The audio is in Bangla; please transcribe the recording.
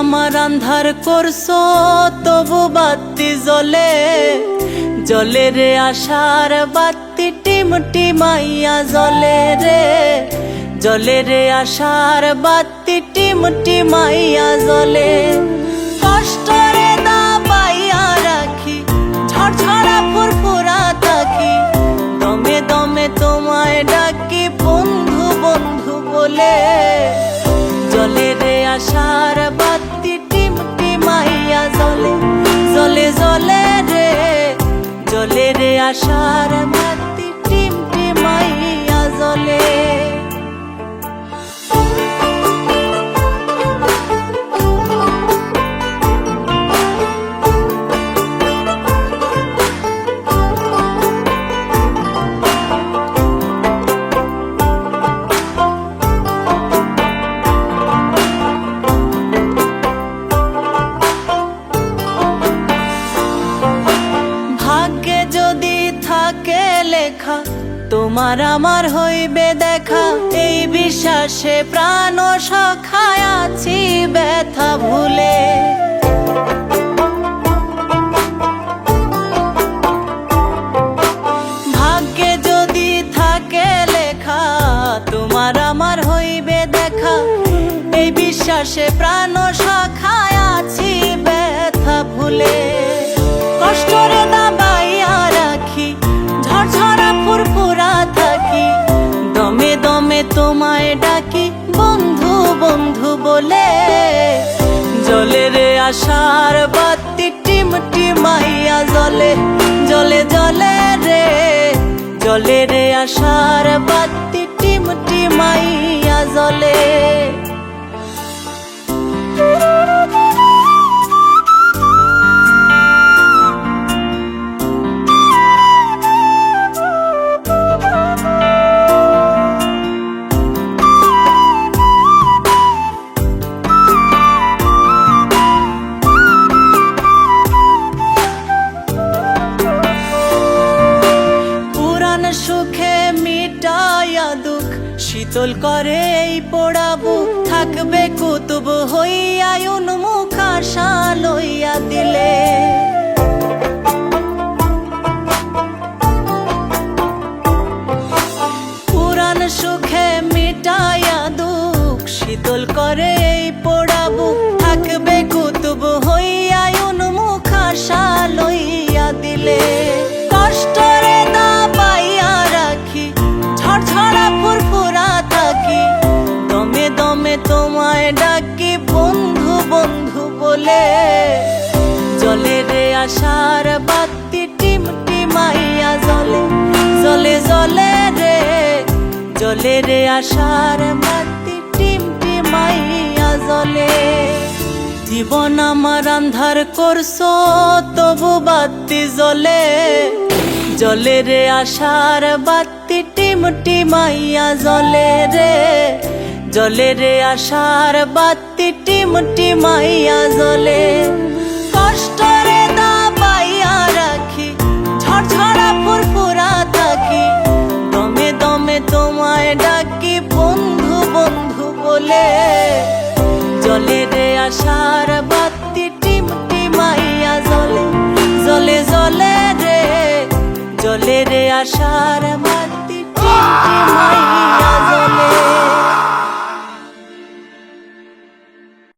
আমার আন্ধার করছ, তবু বাতি জ্বলে। জলে রে আশার বাতি, টিম টিমাইয়া জলে রে। জলে রে আশার বাতি, টিম টিমাইয়া জলে কষ্ট রে দমে দমে তোমায় ডাকি, বন্ধু বন্ধু বলে। জলে রে আশার বাতি লেখা, তোমার আমার হইবে দেখা। এই বিশ্বাসে প্রাণ সখায় আছি ব্যথা ভুলে। ভাগ্যে যদি থাকে লেখা, তোমার আমার হইবে দেখা। এই বিশ্বাসে প্রাণ সখায় তোমায় ডাকি, বন্ধু বন্ধু বলে। জলে রে আশার বাতি টিম টিমাইয়া জলে জলে জলে রে। জলে রে আশার বাতি টিম টিমাইয়া জলে শীতল করে এই পোড়া বলে জলে রে আশার বাতি টিম টিমাইয়া জলে জলে জলে রে জলে রে আশার বাতি টিম টিমাইয়া জলে। জীবন আমার আন্ধার করছ, তবু বাতি জ্বলে জলে রে আশার বাতি টিম টিমাইয়া জলে রে। জলে রে আশার বাতি টিম টিমাইয়া জলে কষ্ট রে দা পাইয়া রাখি ঝড়ঝড়া ফুরফুরা থাকি। দমে দমে তোমায় ডাকি, বন্ধু বন্ধু বলে। জলে রে আশার বাতি টিম টিমাইয়া জলে জলে জলে রে। জলে আশার বাতি টিম টিমাইয়া জলে